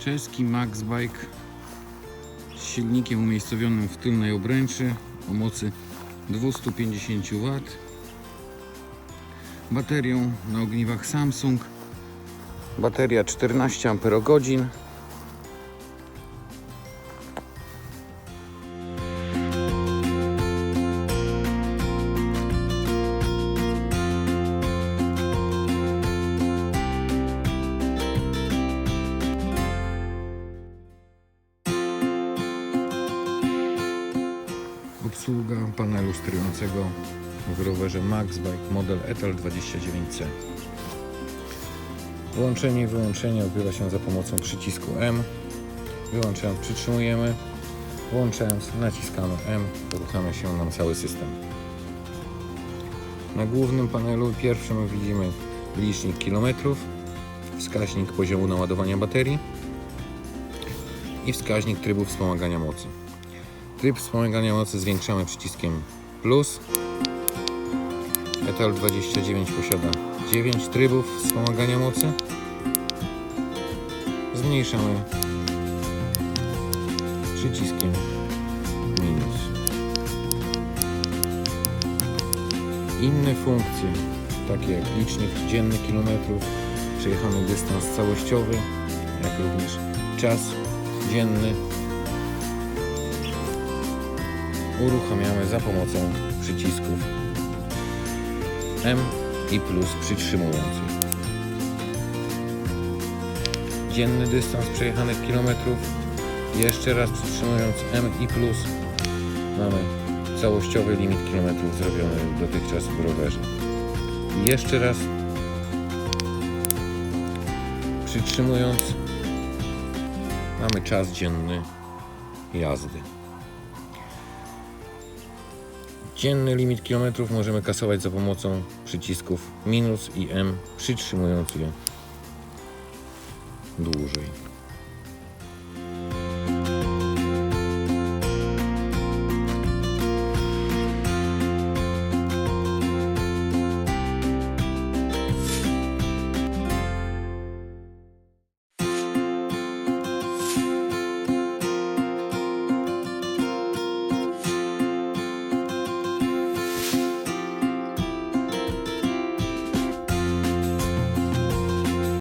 Czeski Max Bike z silnikiem umiejscowionym w tylnej obręczy o mocy 250 W. Baterią na ogniwach Samsung. Bateria 14 Ah. Obsługa panelu sterującego w rowerze Maxbike model Etal 29C. Włączenie i wyłączenie odbywa się za pomocą przycisku M. Wyłączając przytrzymujemy, włączając naciskamy M, uruchamia się nam cały system. Na głównym panelu pierwszym widzimy licznik kilometrów, wskaźnik poziomu naładowania baterii i wskaźnik trybu wspomagania mocy. Tryb wspomagania mocy zwiększamy przyciskiem plus. Etal 29 posiada 9 trybów wspomagania mocy. Zmniejszamy przyciskiem minus. Inne funkcje, takie jak licznik dzienny kilometrów, przejechany dystans całościowy, jak również czas dzienny uruchamiamy za pomocą przycisków M i plus przytrzymujących. Dzienny dystans przejechanych kilometrów. Jeszcze raz przytrzymując M i plus mamy całościowy limit kilometrów zrobiony dotychczas w rowerze. Jeszcze raz przytrzymując mamy czas dzienny jazdy. Dzienny limit kilometrów możemy kasować za pomocą przycisków minus i M, przytrzymując je dłużej.